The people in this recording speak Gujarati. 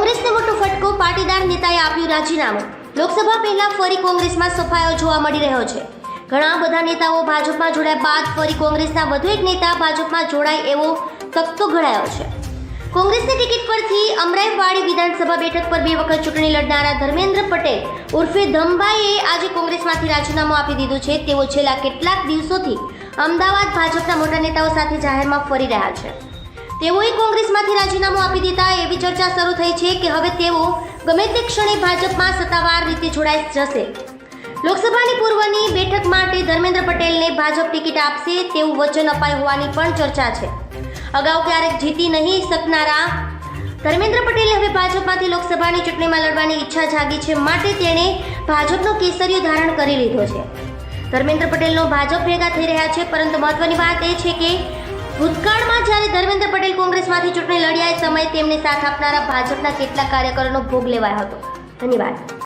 કોંગ્રેસને મોટો ફટકો પાટીદાર નેતાએ આપ્યું રાજીનામું. લોકસભા પહેલા ફરી કોંગ્રેસમાં સફાયો જોવા મળી રહ્યો છે. ઘણા બધા નેતાઓ ભાજપમાં જોડાયા બાદ ફરી કોંગ્રેસના વધુ એક નેતા ભાજપમાં જોડાય એવો તકતો ઘડાયો છે. કોંગ્રેસની ટિકિટ પરથી અમરાઈવાડી વિધાનસભા બેઠક પર બે વખત ચૂંટણી લડનારા ધર્મેન્દ્ર પટેલ ઉર્ફે ધમભાઈએ આજે કોંગ્રેસમાંથી રાજીનામું આપી દીધું છે. તેઓ છેલ્લા કેટલાક દિવસોથી અમદાવાદ ભાજપના મોટા નેતાઓ સાથે જાહેરમાં ફરી રહ્યા છે. તેઓએ કોંગ્રેસમાંથી રાજીનામું આપી દીધા એવી ચર્ચા શરૂ થઈ છે કે હવે તેઓ ગમે તે ક્ષણે ભાજપમાં સત્તાવાર રીતે જોડાઈ જશે. લોકસભાની પૂર્વની બેઠક માટે ધર્મેન્દ્ર પટેલને ભાજપ ટિકિટ આપશે તેવું વચન અપાયું હોવાની પણ ચર્ચા છે. અગાઉ ક્યારેક જીતી નહીં શકનારા ધર્મેન્દ્ર પટેલે હવે ભાજપમાંથી લોકસભાની ચૂંટણીમાં લડવાની ઈચ્છા જાગી છે માટે તેણે ભાજપનો કેસરીયો ધારણ કરી લીધો છે. ધર્મેન્દ્ર પટેલનો ભાજપ ભેગા થઈ રહ્યા છે પરંતુ મહત્વની વાત એ છે કે ભૂતકાળમાં જ્યારે ધર્મેન્દ્ર પટેલ કોંગ્રેસમાંથી ચૂંટણી લડ્યા એ સમયે તેમને સાથ આપનારા ભાજપના કેટલાક કાર્યકરોનો ભોગ લેવાયો હતો. ધન્યવાદ.